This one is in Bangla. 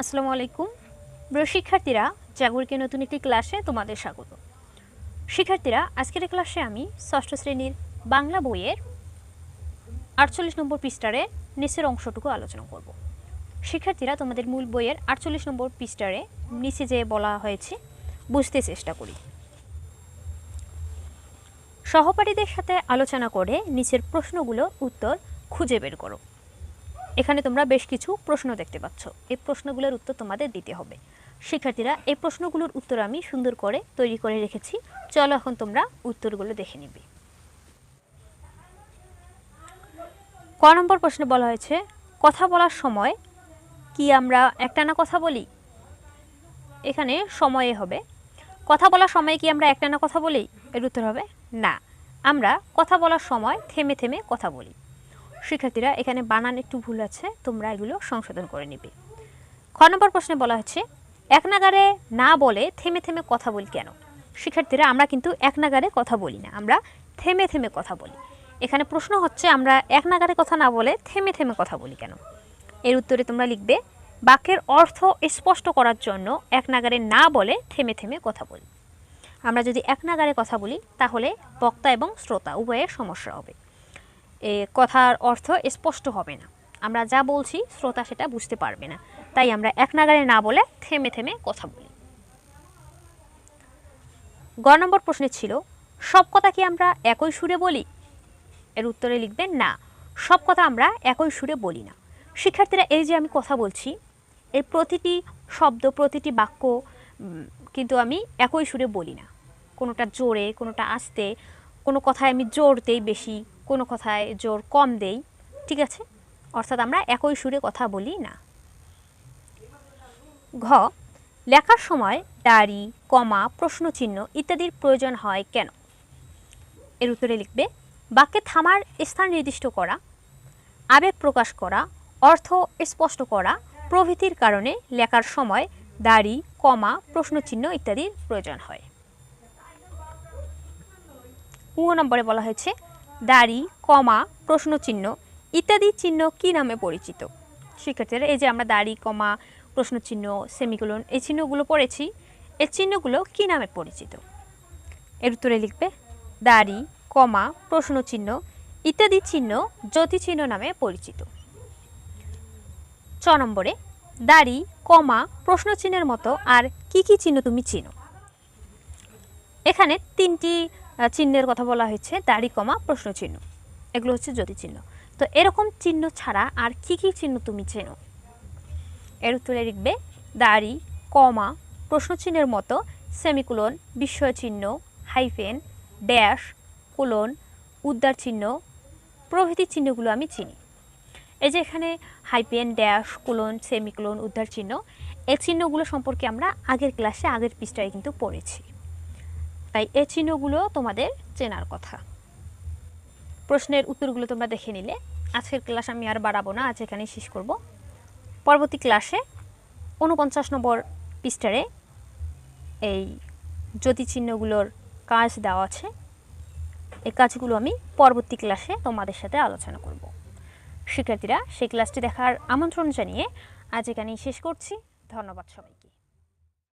আসসালামু আলাইকুম। প্রিয় শিক্ষার্থীরা, জাগরিকে নতুন একটি ক্লাসে তোমাদের স্বাগত। শিক্ষার্থীরা, আজকের ক্লাসে আমি ষষ্ঠ শ্রেণির বাংলা বইয়ের আটচল্লিশ নম্বর পৃষ্ঠারে নিচের অংশটুকু আলোচনা করব। শিক্ষার্থীরা, তোমাদের মূল বইয়ের আটচল্লিশ নম্বর পৃষ্ঠারে নিচে যে বলা হয়েছে, বুঝতে চেষ্টা করি। সহপাঠীদের সাথে আলোচনা করে নিচের প্রশ্নগুলোর উত্তর খুঁজে বের করো। এখানে তোমরা বেশ কিছু প্রশ্ন দেখতে পাচ্ছ। এই প্রশ্নগুলোর উত্তর তোমাদের দিতে হবে। শিক্ষার্থীরা, এই প্রশ্নগুলোর উত্তর আমি সুন্দর করে তৈরি করে রেখেছি। চলো এখন তোমরা উত্তরগুলো দেখে নিবে। ক নম্বর প্রশ্নে বলা হয়েছে, কথা বলার সময় কি আমরা একটানা কথা বলি? এখানে সময়ে হবে। কথা বলার সময় কি আমরা একটানা কথা বলি? এর উত্তর হবে, না। আমরা কথা বলার সময় থেমে থেমে কথা বলি। শিক্ষার্থীরা, এখানে বানান একটু ভুল আছে, তোমরা এগুলো সংশোধন করে নিবে। খ নম্বর প্রশ্নে বলা হচ্ছে এক নাগারে না বলে থেমে থেমে কথা বলি কেন? শিক্ষার্থীরা, আমরা কিন্তু এক নাগারে কথা বলি না, আমরা থেমে থেমে কথা বলি। এখানে প্রশ্ন হচ্ছে, আমরা এক নাগারে কথা না বলে থেমে থেমে কথা বলি কেন? এর উত্তরে তোমরা লিখবে, বাক্যের অর্থ স্পষ্ট করার জন্য এক নাগারে না বলে থেমে থেমে কথা বলি। আমরা যদি এক নাগারে কথা বলি, তাহলে বক্তা এবং শ্রোতা উভয়ের সমস্যা হবে। কথার অর্থ স্পষ্ট হবে না। আমরা যা বলছি, শ্রোতা সেটা বুঝতে পারবে না। তাই আমরা এক নাগারে না বলে থেমে থেমে কথা বলি। গ নম্বর প্রশ্নে ছিল, সব কথা কি আমরা একই সুরে বলি? এর উত্তরে লিখবেন, না, সব কথা আমরা একই সুরে বলি না। শিক্ষার্থীরা এই যে আমি কথা বলছি, এর প্রতিটি শব্দ, প্রতিটি বাক্য কিন্তু আমি একই সুরে বলি না। কোনোটা জোরে, কোনোটা আস্তে, কোনো কথায় আমি জোর দেই বেশি কোনো কথায় জোর কম দেই, ঠিক আছে? অর্থাৎ আমরা একই সুরে কথা বলি না। ঘ, লেখার সময় দাড়ি কমা, প্রশ্নচিহ্ন ইত্যাদির প্রয়োজন হয় কেন? এর উত্তরে লিখবে, বাক্যে থামার স্থান নির্দিষ্ট করা, আবেগ প্রকাশ করা, অর্থ স্পষ্ট করা, প্রভৃতির কারণে লেখার সময় দাড়ি কমা, প্রশ্নচিহ্ন ইত্যাদির প্রয়োজন হয়। উ নম্বরে বলা হয়েছে দাড়ি, কমা, প্রশ্নচিহ্ন ইত্যাদি চিহ্ন কি নামে পরিচিত? শিক্ষার্থীরা এই যে আমরা দাড়ি, কমা, প্রশ্নচিহ্ন, সেমিকোলন এই চিহ্নগুলো পড়েছি, এই চিহ্নগুলো কি নামে পরিচিত? এর উত্তরে লিখবে, দাড়ি, কমা, প্রশ্নচিহ্ন ইত্যাদি চিহ্ন জ্যোতি চিহ্ন নামে পরিচিত। ছ নম্বরে, দাড়ি, কমা, প্রশ্নচিহ্নের মতো আর কি কি চিহ্ন তুমি চিনো? এখানে তিনটি চিহ্নের কথা বলা হয়েছে, দাড়ি কমা প্রশ্ন চিহ্ন এগুলো হচ্ছে জ্যোতি চিহ্ন তো এরকম চিহ্ন ছাড়া আর কি কি চিহ্ন তুমি চেনো? এর উত্তরে লিখবে, দাড়ি, কমা প্রশ্ন চিহ্নের মতো, সেমিকুলন বিস্ময় চিহ্ন হাইফেন, ড্যাশ, কোলন উদ্দার চিহ্ন প্রভৃতি চিহ্নগুলো আমি চিনি। এই যে এখানে হাইপেন ড্যাশ, কোলন, সেমিকুলন উদ্ধার চিহ্ন এই চিহ্নগুলো সম্পর্কে আমরা আগের ক্লাসে আগের পৃষ্ঠায় কিন্তু পড়েছি। তাই এই চিহ্নগুলো তোমাদের চেনার কথা। প্রশ্নের উত্তরগুলো তোমরা দেখে নিলে। আজকের ক্লাস আমি আর বাড়াবো না, আজ এখানেই শেষ করব। পরবর্তী ক্লাসে উনপঞ্চাশ নম্বর পৃষ্ঠারে এই জ্যোতি চিহ্নগুলোর কাজ দেওয়া আছে। এই কাজগুলো আমি পরবর্তী ক্লাসে তোমাদের সাথে আলোচনা করব। শিক্ষার্থীরা, সেই ক্লাসটি দেখার আমন্ত্রণ জানিয়ে আজ এখানেই শেষ করছি। ধন্যবাদ সবাইকে।